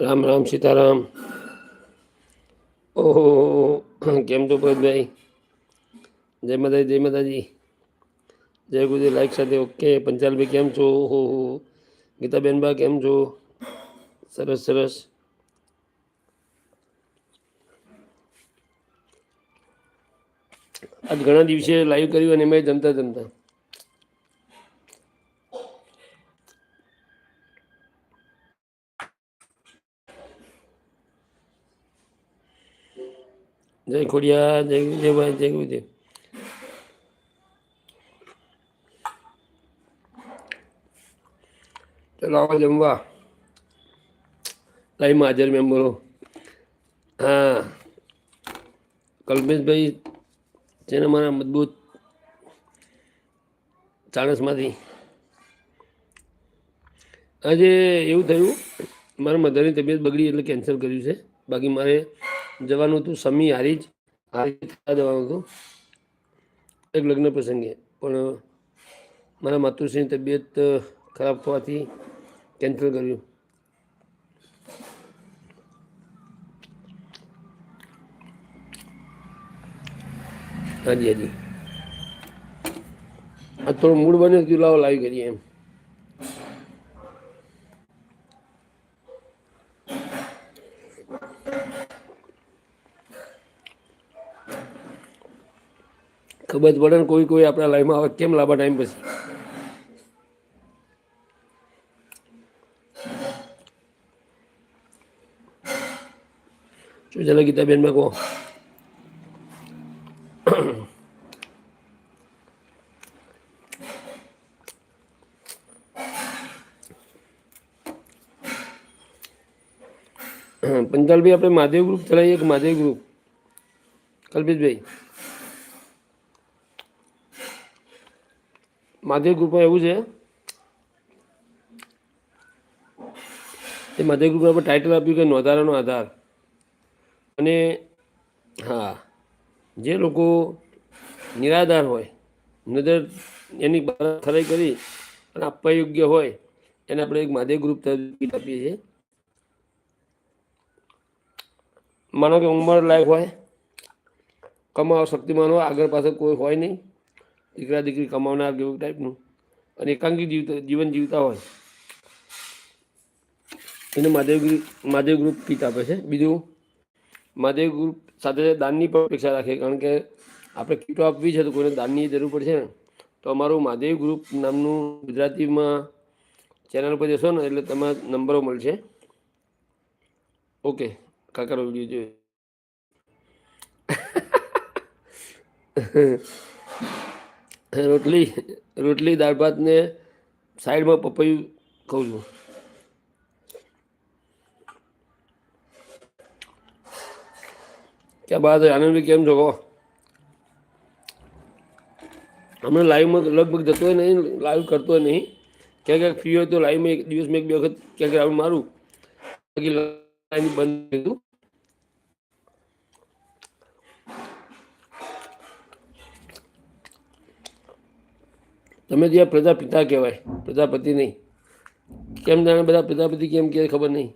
રામ રામ સીતારામ. ઓહો, કેમ છો ભરતભાઈ? જય માતાજી જય માતાજી. જય ગુરુજી લાઈક સાથે ઓકે. પંચાલભાઈ કેમ છો? ઓહો ગીતાબેનબા કેમ છો? સરસ સરસ. આજ ઘણા દિવસે લાઈવ કર્યું અને મેં જમતા જમતા. જય ખોડિયા જય ગુરુદેવભાઈ જય ગુરુદેવ. ચલો, આવો જમવા. લાઈવમાં હાજર મેમ્બરો. હા. કલ્પેશભાઈ જેને મારા મજબૂત ચાણસમાંથી. આજે એવું થયું, મારા મધરની તબિયત બગડી એટલે કેન્સલ કર્યું છે. બાકી મારે જવાનું હતું સમી હારી જ હારી જવાનું હતું. એક લગ્ન પ્રસંગે. પણ મારા માતૃશ્રીની તબિયત ખરાબ થવાથી કેન્સલ કર્યું. હાજી હાજી. આ થોડો મૂડ બને તો લાવો, લાવી કરીએ એમ. ખબર જ પડે ને કોઈ કોઈ આપણા લાઈફમાં આવે કેમ લાંબા ટાઈમ પછી શું ચાલે ગીતાબેન માં કહો પંચાલભાઈ આપણે મહાદેવ ગ્રુપ ચલાવીએ કે મહાદેવ ગ્રુપ કલ્પેશભાઈ મહાદેવ ગ્રુપમાં એવું છે, એ મહાદેવ ગ્રુપમાં આપણે ટાઇટલ આપ્યું કે નોંધારાનો આધાર. અને હા, જે લોકો નિરાધાર હોય, નજર એની ખરાઈ કરી અને આપવા યોગ્ય હોય, એને આપણે એક મહાદેવ ગ્રુપ તરફથી આપીએ છીએ. માનો કે ઉંમર લાયક હોય, કમાવા શક્તિમાન હોય, આગળ પાછળ કોઈ હોય નહીં. દીકરા દીકરી કમાવનાર જેવું ટાઈપનું અને એકાંકી જીવતા, જીવન જીવતા હોય. એને Mahadev group Mahadev group kit આપે છે. બીજું, મહાદેવ ગ્રુપ સાથે દાનની પણ અપેક્ષા રાખે, કારણ કે આપણે કીટો આપવી છે તો કોઈને દાનની જરૂર પડશે ને. તો અમારું મહાદેવ ગ્રુપ નામનું ગુજરાતીમાં ચેનલ પર જશો ને, એટલે તમારા નંબરો મળશે. ઓકે, કાકાનો વીડિયો જોયો. રોટલી રોટલી, દાળ ભાત ને સાઈડમાં પપૈયું કહું છું. ક્યાં બાદ આનંદભાઈ કેમ છો? હમણાં લાઈવમાં લગભગ જતો નહીં લાઈવ કરતો નહીં. ક્યાંક ક્યાંક ફ્રી હોય તો લાઈવમાં એક દિવસમાં એક બે વખત ક્યાંક રાઉન્ડ મારું. બાકી લાઈન બંધ કીધું તમે જે પ્રજાપિતા કહેવાય, પ્રજાપતિ નહીં. કેમ જાણે બધા પ્રજાપતિ કેમ કે ખબર નહીં.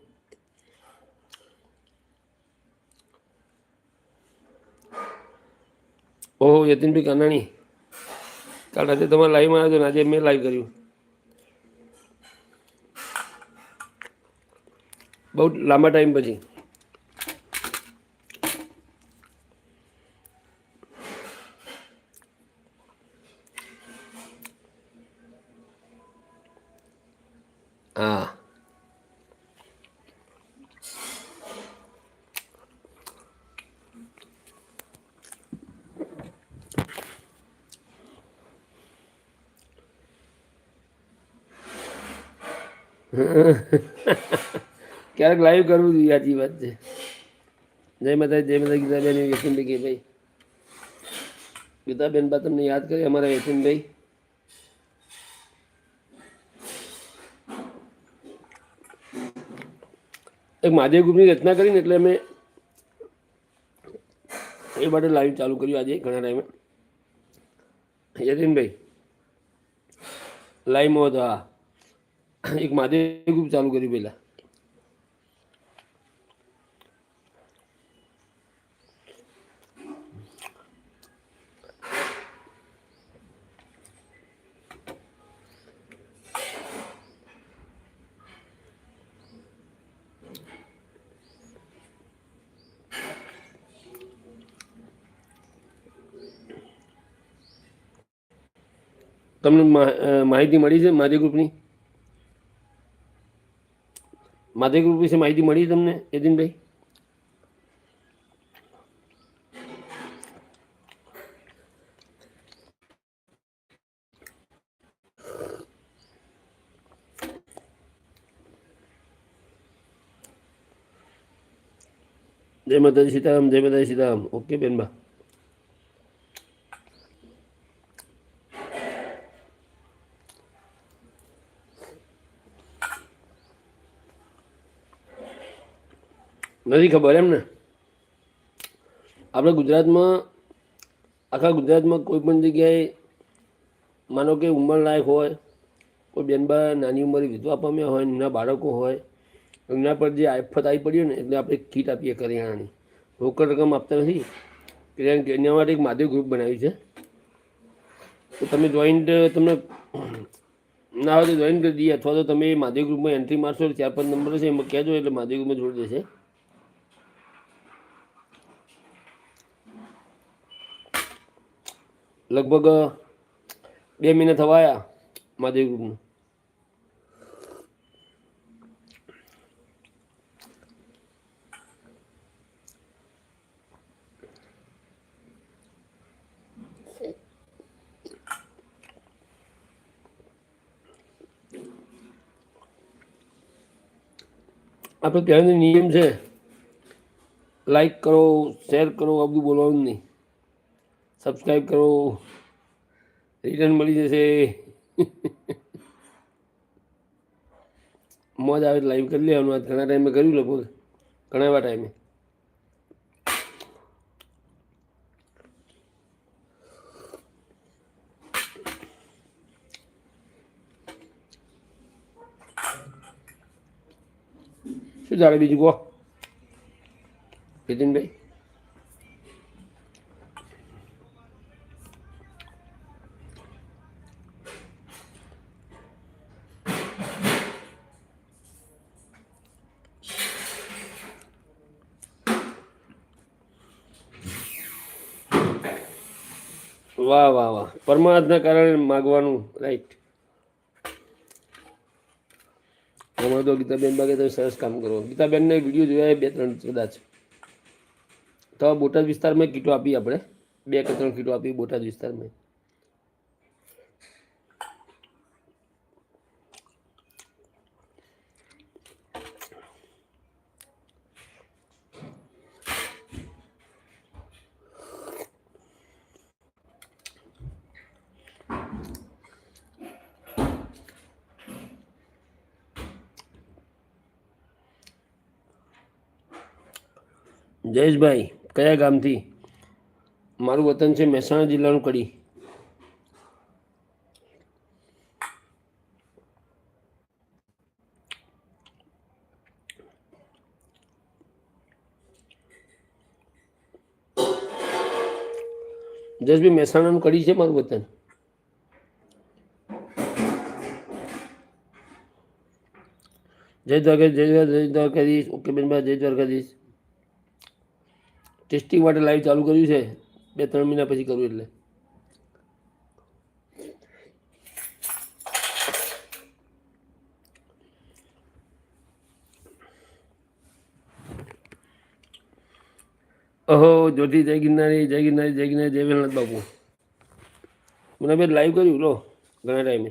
ઓહો, યતિનભાઈ કાનાણી. કાલ રાતે તમારે લાઈવમાં આવ્યો ને, આજે મેં લાઈવ કર્યું. બહુ લાંબા ટાઈમ પછી હા ક્યારેક લાઈવ કરવું જોઈએ, સાચી વાત છે. જય માતા જય માતા ગીતાબેન યશનભાઈ કે ભાઈ. ગીતાબેન બા તમને યાદ કરી, અમારા યશનભાઈ એક મહાદેવ ગ્રુપની રચના કરીને એટલે અમે એ માટે લાઈવ ચાલુ કર્યું આજે ઘણા ટાઈમે. યતિનભાઈ લાઈવમાં હતો હા એક મહાદેવ ગ્રુપ ચાલુ કર્યું પહેલાં તમને મા- અ, માહિતી મળી છે મહાદેવ ગ્રુપની મહાદેવ ગ્રુપ વિશે માહિતી મળી તમને યતીનભાઈ જય માતાજી સીતારામ જય માતાજી સીતારામ ઓકે બેનબા નથી ખબર એમ ને આપણે ગુજરાતમાં, આખા ગુજરાતમાં કોઈ પણ જગ્યાએ માનો કે ઉંમર લાયક હોય, કોઈ બેનબા નાની ઉંમરે વિધવા પામ્યા હોય એમના બાળકો હોય, એમના પર જે આફત આવી પડી હોય ને એટલે આપણે કીટ આપીએ કરિયાણાની. રોકડ રકમ આપતા નથી. કારણ કે એના માટે એક મહાદેવ ગ્રુપ બનાવ્યું છે. તો તમે જોઈન્ટ તમને ના હોય તો જોઈન કરી દઈએ, અથવા તો તમે મહાદેવ ગ્રુપમાં એન્ટ્રી મારશો, ચાર પાંચ નંબર છે એમાં કહેજો એટલે મહાદેવ ગ્રુપમાં જોડી દેશે લગભગ બે મહિના થવા આવ્યા મહાદેવ ગ્રુપનું આપણે ત્યાંનો નિયમ છે લાઈક કરો શેર કરો, આ બધું બોલવાનું નહીં. સબસ્ક્રાઈબ કરો. રિટર્ન મળી જશે. મોજ આવે લાઈવ કરી લેવાનું. આજ ઘણા ટાઈમે કર્યું લગભગ. ઘણા એવા ટાઈમે શું ચાલે બીજું કહો? નીતિનભાઈ? પરમાર્થના કારણે માગવાનું રાઈટ હમણાં તો ગીતાબેન બાગે તમે સરસ કામ કરો. ગીતાબેનને વીડિયો જોયા બે ત્રણ કદાચ. તો બોટાદ વિસ્તારમાં કીટો આપી આપણે. બે કે ત્રણ કીટો આપી બોટાદ વિસ્તારમાં. જયેશભાઈ કયા ગામથી મારું વતન છે મહેસાણા જિલ્લાનું કડી જયેશભાઈ મહેસાણાનું કડી છે મારું વતન જય દ્વારકા જય દ્વારકા જય દ્વારકાધીશ ઓકે બેનભાઈ જય દ્વારકાધીશ ટેસ્ટિંગ માટે લાઈવ ચાલુ કર્યું છે. બે ત્રણ મહિના પછી કરું એટલે. ઓહો જ્યોતિ, જય ગિરનારી જય ગિરનારી જય ગિરનારી, જય વેલનાથ બાપુ. મને બે લાઈવ કર્યું, લો, ઘણા ટાઈમે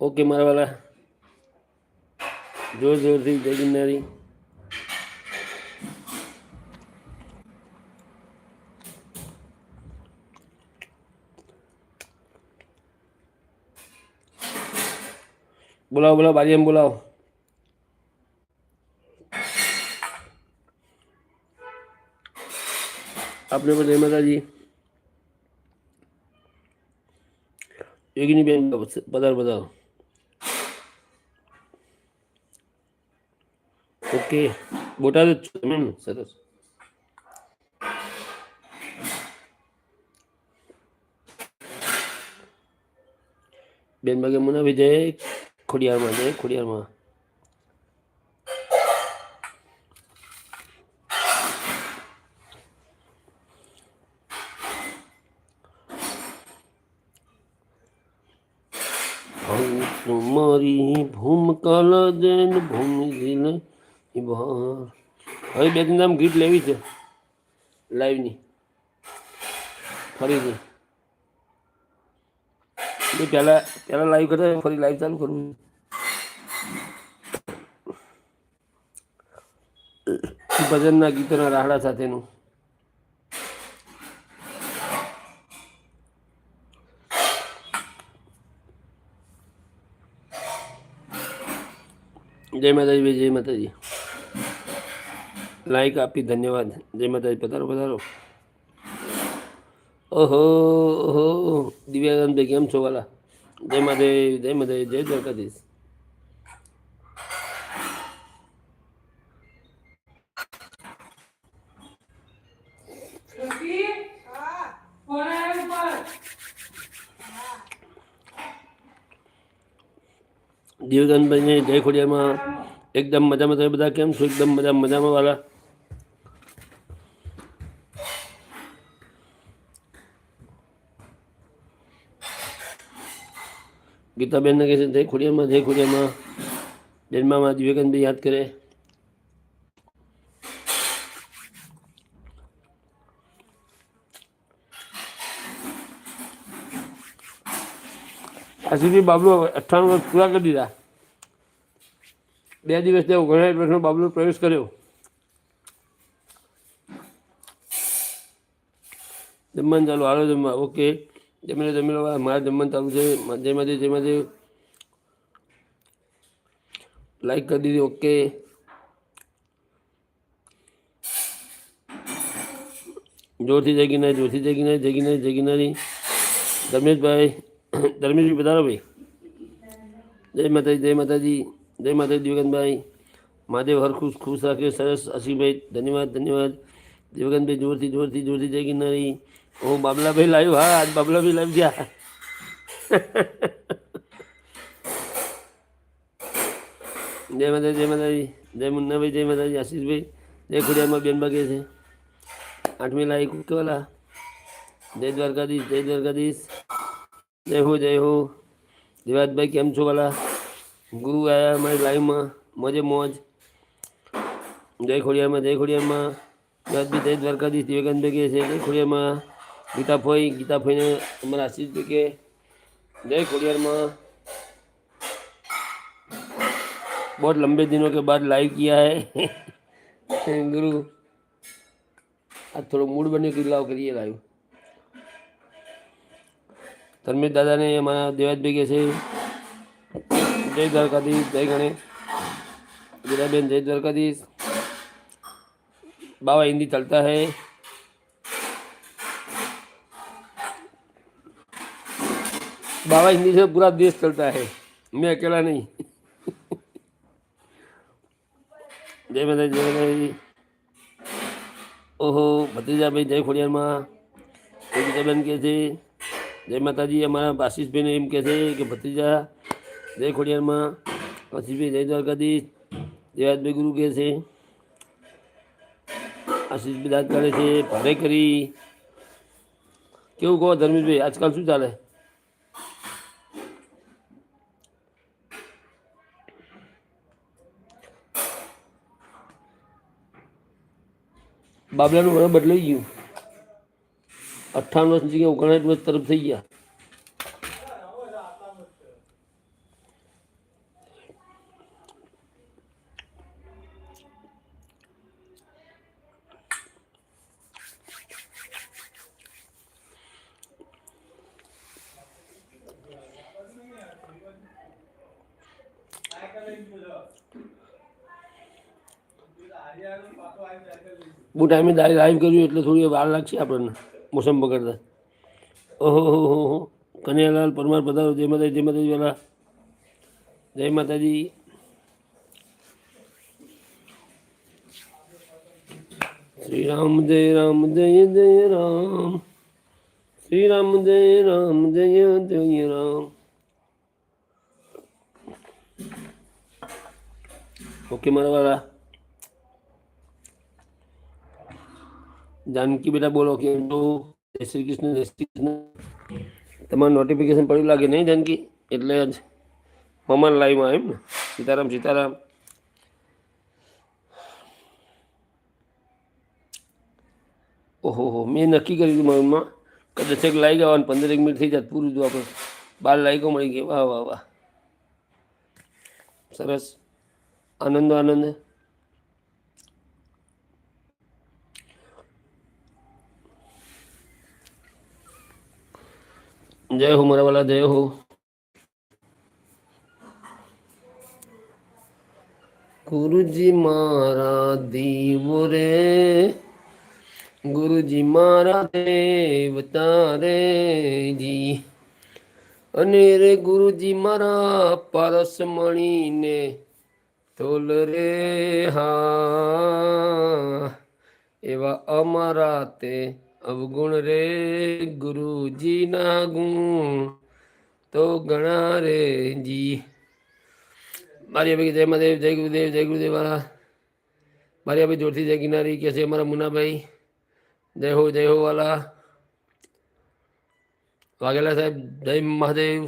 ઓકે મારા વાલા. જોર જોરથી જય ગિરનારી બોલાવો બોલાવો બારી એમ બોલાવો આપને પણ જય માતાજી યોગીની બેન પધારો પધારો ઓકે. બોટાદ જ છું? સરસ. બેન ભાગે મુનાભાઈ જય ખોડિયારમાં જય ખોડિયારમાં. મારી ભૂમ કાલા દેન ભૂમિ હવે બે ત્રણ ગીટ લેવી છે. લાઈવની ફરીથી. એટલે પહેલા પહેલા લાઈવ કરતા ફરી લાઈવ ચાલુ કરવું ભજનના ગીતોના રાહડા સાથેનું. જય માતાજી જય માતાજી. લાઈક આપી ધન્યવાદ જય માતાજી પધારો પધારો ઓહો ઓહો દિવ્યાનંદભાઈ કેમ છો વાલા જય માતાજી જય માતાજી જય દ્વારકાધીશ દિવ્યાનંદભાઈને જય ખોડિયામાં એકદમ મજામાં તમે બધા કેમ છો એકદમ મજા મજામાં વાલા ગીતાબેનને કહે છે, જય ખોડિયામાં જય ખોડિયામાં. જન્મામાં વિવેકાનંદભાઈ યાદ કરે. આ સુધી બાબલો અઠ્ઠાણું વર્ષ પૂરા કરી દીધા. બે દિવસ તેઓ ઘણા વર્ષનો બાબલો પ્રવેશ કર્યો. જમવાનું ચાલુ, હાલો જમવા. ઓકે. જમી લો મારા જમવાનું ચાલુ છે. જય માદેવ જય માદેવ લાઈક કરી દીધી ઓકે જોરથી જય ગિરનારી જોરથી ગિરનારી જય ગિરનારી ધર્મેશભાઈ ધર્મેશભાઈ પધારો ભાઈ. જય માતાજી જય માતાજી જય માતાજી દિવ્યકાંતભાઈ. મહાદેવ હર ખુશ ખુશ રાખ્યો સરસ અસીભાઈ ધન્યવાદ ધન્યવાદ. દિવ્યકાંતભાઈ જોરથી જોરથી જોરથી જય ઓ બાબલાભાઈ લાવ્યો હા, આજ બાબલાભાઈ લાવી ગયા. જય માતાજી જય માતાજી, જય મુન્નાભાઈ, જય માતાજી, આશીષભાઈ, જય ખોડિયામાં બેન બાગે છે. આઠમી લાઈ કેવાલા? જય દ્વારકાધીશ જય દ્વારકાધીશ. જય હો જય હો. દિવાજભાઈ કેમ છો વાલા? ગુરુ આવ્યા અમારી લાઈવમાં, મોજે મોજ. જય ખોડિયામાં જય ખોડિયામાં દિવાજભાઈ જય દ્વારકાધીશ વિવેકાનંદ કહે છે, જય ખોડિયામાં ગીતા ફોઈ ગીતા ફોઈને અમારા આશીષભાઈ કે જય ખોડિયારમાં बहुत लंबे दिनों के बाद लाइव किया है गुरु आज थोड़ा मूड बने के लाव करिए लाइव धर्मेश दादा ने हमारा देवाज भाई कैसे जय द्वारकाधीश जय गणेश गिराबेन जय द्वारकाधीश बाबा हिंदी चलता बाबा हिंदी से पूरा देश चलता है मैं अकेला नहीं જય માતાજી જય માતાજી ઓહો ભત્રીજાભાઈ જય ખોડિયારમાં ગીતાબેન કહે છે જય માતાજી અમારા આશીષભાઈને એમ કહે છે કે ભત્રીજા જય ખોડિયારમાં આશીષભાઈ જય દ્વારકાધીશ જયવાજભાઈ ગુરુ કહે છે આશીષભાઈ દાદ કાઢે છે ભારે કરી કેવું કહો ધર્મેશભાઈ આજકાલ શું ચાલે બાબલાનું વરણ બદલાઈ ગયું. અઠ્ઠાણું વર્ષની જગ્યાએ ઓગણસાઠ વર્ષ તરફ થઈ ગયા. ટાઈમે લાઈવ કર્યું એટલે થોડી વાર લાગશે આપણને મોસમ પકડતા ઓહો હો હો હો કનૈયાલાલ પરમાર પધારો જય માતાજી જય માતાજી વાલા જય માતાજી શ્રી રામ જય રામ જય જય રામ શ્રી રામ જય રામ જય જય રામ ઓકે મારા વાલા જાનકી બેટા બોલો કે તો જય શ્રી કૃષ્ણ જય શ્રી કૃષ્ણ તમારું નોટિફિકેશન પડ્યું લાગે નહીં જાનકી એટલે જ મમાન લાઈવમાં એમ ને સીતારામ સીતારામ ઓહો હો મેં નક્કી કરી દીધું મનમાં કે દસેક લાગી ગયા અને પંદર એક મિનિટ થઈ જાય પૂરું થયું આપણે બાર લાઈકો મળી ગઈ વાહ વાહ વાહ સરસ આનંદ આનંદ જય હો મારા જય હો. ગુરુજી મારા દીવો રે, ગુરુજી મારા દેવતા રે જી. અને રે ગુરુજી મારા પરસમણીને તોલ રે હા. એવા અમારા તે અવગુણ રે ગુરુજીના ગુણ. તો ગણા રે જી. મારી ભાઈ જય મહાદેવ, જય ગુરુદેવ જય ગુરુદેવ વાળા મારી ભાઈ જોરથી જય કિનારી કે છે અમારા મુનાભાઈ. જય હો જય હો વાલા. વાઘેલા સાહેબ, જય મહાદેવ.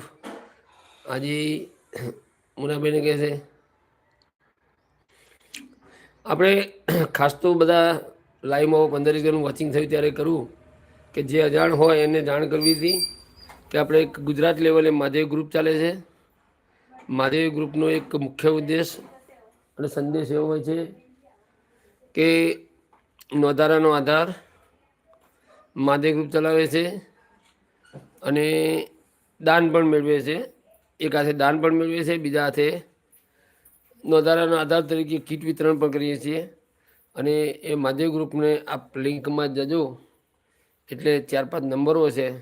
હાજી, મુનાભાઈને કહે છે. આપણે ખાસ તો બધા લાઈવમાં પંદર વીઘાનું વોચિંગ થયું ત્યારે કરું કે જે અજાણ હોય એને જાણ કરવી હતી કે આપણે એક ગુજરાત લેવલે મહાદેવ ગ્રુપ ચાલે છે. મહાદેવ ગ્રુપનો એક મુખ્ય ઉદ્દેશ અને સંદેશ એવો હોય છે કે નોંધારાનો આધાર મહાદેવ ગ્રુપ ચલાવે છે અને દાન પણ મેળવે છે. એક હાથે દાન પણ મેળવે છે, બીજા હાથે નોંધારાના આધાર તરીકે કીટ વિતરણ પણ કરીએ છીએ. અને એ મહાદેવ ગ્રુપને આપ લિંકમાં જજો. એટલે ચાર પાંચ નંબરો છે.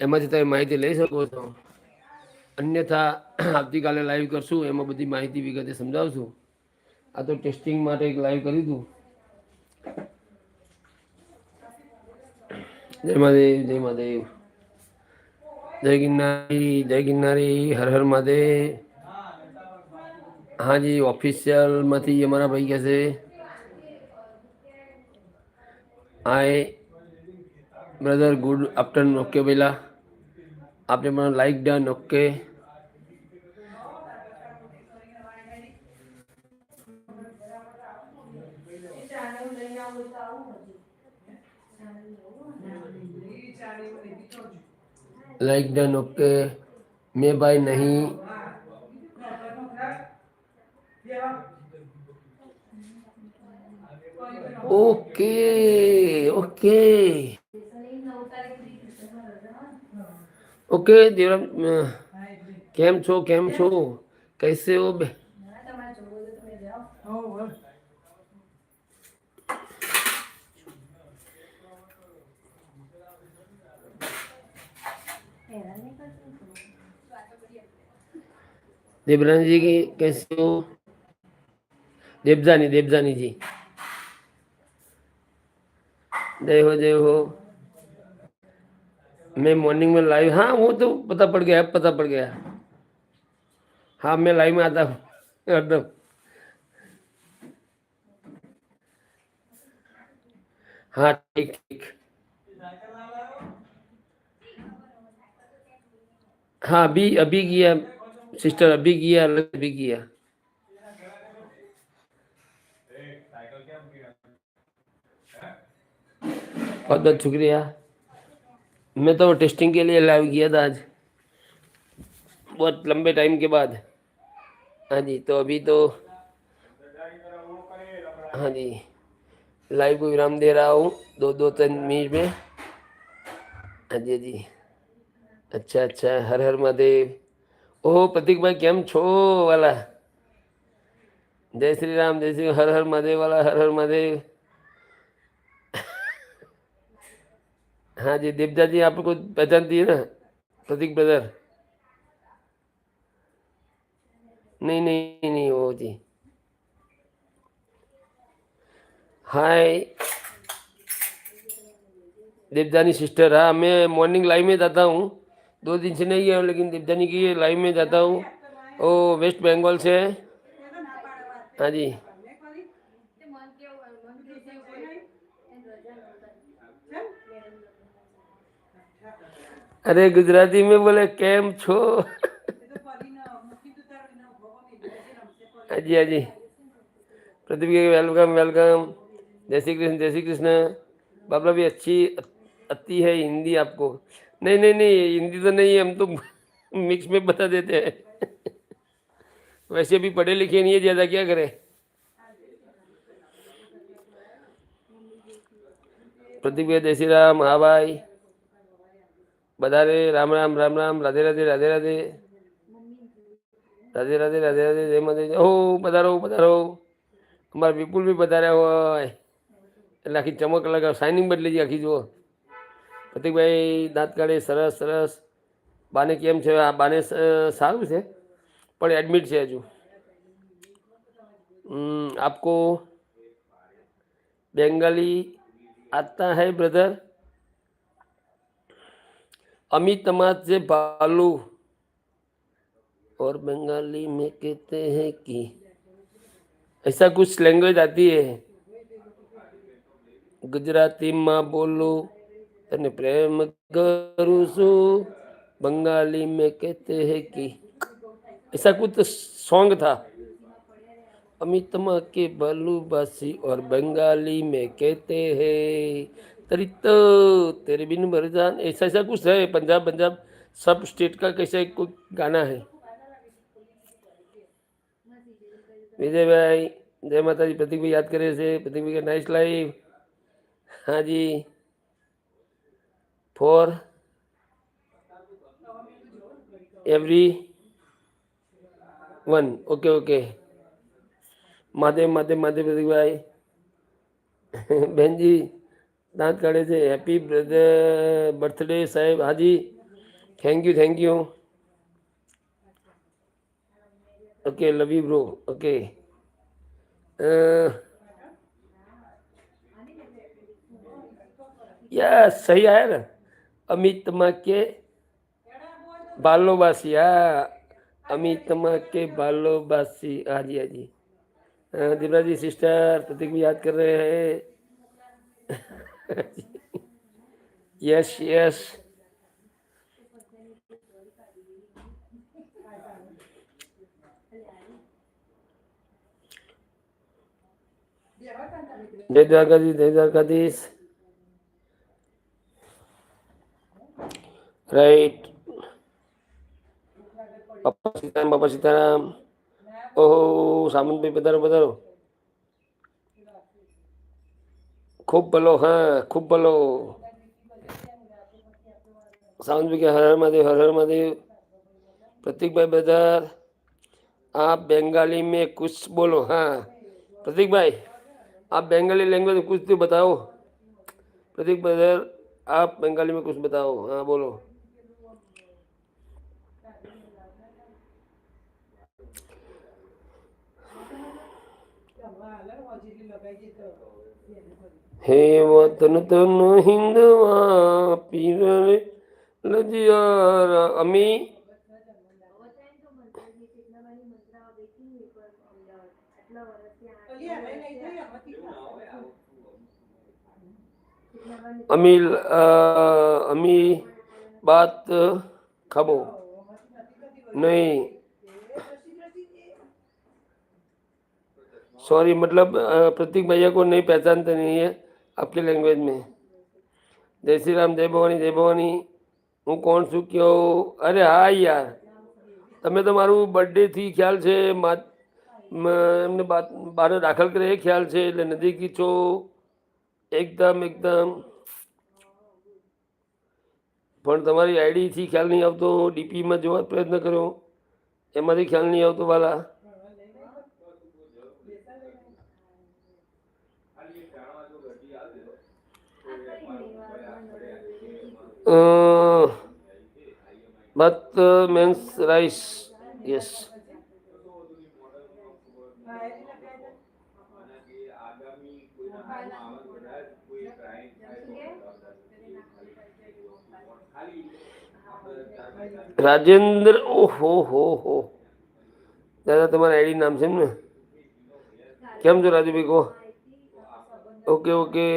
એમાંથી તમે માહિતી લઈ શકો છો. અન્યથા આવતીકાલે લાઈવ કરશું. એમાં બધી માહિતી વિગતે સમજાવશું. આ તો ટેસ્ટિંગ માટે એક લાઈવ કરી દઉં જય મહાદેવ જય મહાદેવ. જય ગિરનારી જય ગિરનારી, હર હર મહાદેવ. હાજી ઓફિશિયલમાંથી અમારા ભાઈ કહે છે. hi brother good afternoon okay પેલા આપણે મને like done okay like done okay મેં ભાઈ નહીં ઓકે ઓકે ઓકે દેવરામ અ, કેમ છો કેમ છો કૈસે હો બે देवरानी जी की कैसे हो देवजानी देवजानी जी जय हो जय हो। मैं मॉर्निंग में लाइव हाँ वो तो पता पड़ गया पता पड़ गया। हाँ मैं लाइव में आता हूँ। एकदम हाँ ठीक ठीक। हाँ अभी अभी किया सिस्टर अभी किया, अलग अभी किया। बहुत बहुत शुक्रिया। मैं तो टेस्टिंग के लिए लाइव किया था आज। बहुत लंबे टाइम के बाद। हाँ जी तो अभी तो हाँ जी, लाइव को विराम दे रहा हूँ। दो दो तीन मिनट में। हाँ जी हाँ जी। अच्छा अच्छा हर हर महादेव। ओह, प्रतीक भाई, क्या छो वाला। जय श्री राम, जय श्री हर हर महादेव वाला हर हर महादेव। हाँ जी देवदा जी आपको पहचानती है ना? प्रतीक ब्रदर नहीं नहीं नहीं, वो जी। हाय देवदानी सिस्टर हाँ मैं मॉर्निंग लाइव में जाता हूँ। दो दिन से नहीं है, लेकिन देवदानी की लाइव में जाता हूँ। वो वेस्ट बंगाल से। हाँ जी। અરે ગુજરાતી મેં બોલે કેમ છો હાજી હાજી प्रदीप के वेलकम वेलकम जय श्री कृष्ण जय श्री कृष्ण बाबला भी अच्छी आती है हिंदी आपको नहीं नहीं नहीं हिंदी तो नहीं है हम तो मिक्स में बता देते हैं वैसे भी पढ़े लिखे नहीं है ज़्यादा क्या करें प्रदीप भाई जय श्री राम हाँ भाई બધાને રામ રામ રામ રામ, રાધે રાધે રાધે રાધે. રાધે રાધે રાધે રાધે, જય માતા ઓ પધારો પધારો. અમારા વિપુલ બી પધાર્યા હોય. એટલે આખી ચમક લગાવ સાઇનિંગ બદલી જઈ આખી, જુઓ. પ્રતિકભાઈ, દાંત કાઢે, સરસ સરસ. બાને કેમ છે? આ બાને સારું છે. પણ એડમિટ છે હજુ. આપકો બેંગાલી આતા હૈ બ્રધર अमित तमात से भालू और बंगाली में कहते हैं कि ऐसा कुछ लैंग्वेज आती है ગુજરાતીમાં બોલું તને પ્રેમ કરું છું बंगाली में कहते हैं कि ऐसा कुछ सॉन्ग था अमितमा के बालूबासी और बंगाली में कहते हैं तरी तो तेरे बिन मर जान। ऐसा ऐसा कुछ है, पंजाब पंजाब, सब स्टेट का कैसा एक कोई गाना है? विजय भाई, जय माता जी प्रतीक भाई याद करे से प्रतीक भाई का नाइस लाइफ हाँ जी। For every one okay okay माधे माधे माधे, प्रतीक भाई। बहन जी। દાંત કાઢે છે હેપી બ્રધર બર્થડે સાહેબ હાજી thank you thank you okay love you bro okay yes સહી આયા ને અમિતમાં કે બાલોબાસી હા અમિતમાં के बालोबासी हाँ जी हाँ जी हाँ, दिव्या जी सिस्टर प्रतीक भी याद कर रहे हैं yes, yes. जय द्वारकाधीश जय द्वारकाधीश राइट पप्पा सीताराम पप्पा सीताराम ओहो सामंत भाई पधारो पधारो ખૂબ ભલો હા ખૂબ ભલો સાવંતભાઈ કે હર હર મહાદેવ હર હર મહાદેવ પ્રતિકભાઈ બધાર आप बंगाली में कुछ बोलो हाँ प्रतीक भाई आप बंगाली लैंग्वेज में कुछ तो बताओ प्रतीक ब्रदर आप बंगाली में कुछ बताओ हाँ बोलो હે વતન તન હિન્દવા પીર લજિયારા અમી. અમી અમી બાત ખબો. नहीं सॉरी मतलब अ, प्रतीक भैया को नहीं पहचानते नहीं है आपके लैंग्वेज में जय श्री राम जय भवानी जय भवानी હું કોણ છું કયો અરે હા યાર તમે તો મારું બર્થડેથી ખ્યાલ છે મા મ- એમને બાત બહાર દાખલ કરે એ ખ્યાલ છે એટલે નજીકી છો એકદમ એકદમ પણ તમારી આઈડીથી ખ્યાલ નહીં આવતો ડીપીમાં જોવા પ્રયત્ન કર્યો એમાંથી ખ્યાલ નહીં આવતો વાલા ભાત મેન્સ રાઈસ યસ રાજેન્દ્ર ઓહો હો હો દાદા તમારા આઈડી નામ છે એમ ને કેમ છો રાજુભાઈ કહો ઓકે ઓકે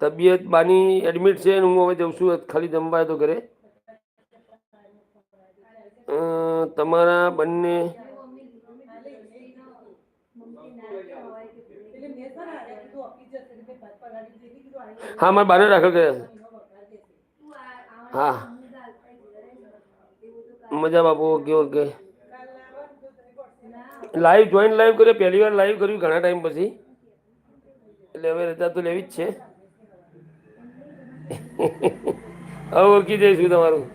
તબિયત બાની એડમિટ છે હું હવે જઉં છું ખાલી જમવા તો ઘરે. તમારા બંને હા, મારે બાને દાખલ કર્યા છે હા. મજા બાપુ, okay okay. Live joint live કર્યો પહેલી વાર લાઈવ કર્યું ઘણા ટાઈમ પછી. એટલે હવે રજા તો લેવી જ છે. હવે ઓળખી જઈશું તમારું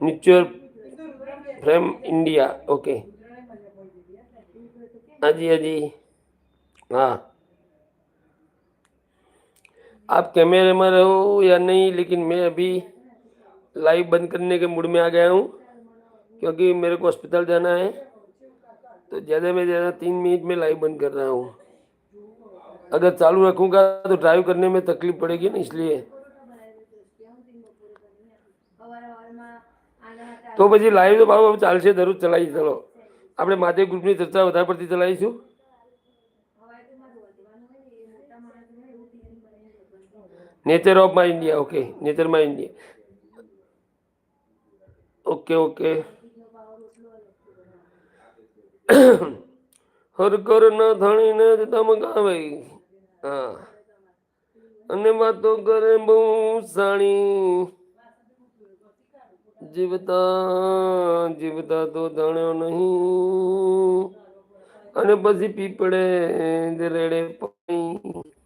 મ્યુચ્યુઅલ ફ્રેમ ઇન્ડિયા ओके हाँ जी हाँ जी हाँ आप कैमरे में रहो या नहीं लेकिन मैं अभी लाइव बंद करने के मूड में आ गया हूँ क्योंकि मेरे को हॉस्पिटल जाना है तो ज़्यादा में ज़्यादा तीन मिनट में लाइव बंद कर रहा हूँ अगर चालू रखूँगा तो ड्राइव करने में तकलीफ पड़ेगी ना इसलिए તો પછી લાઈવ તો ભાવ હવે ચાલશે દરરોજ ચલાવી ચલો આપણે માધ્ય ગ્રુપની ચર્ચા વધારે પડતી ચલાવીશું nature of my India okay nature my India okay okay હર કર ના ધણીને જ ધમકાવે હા. અને વાતો કરે બહુ સાણી. જીવતા જીવતા તો જાણ્યો નહીં. અને પછી પીપળે રેડે પાણી.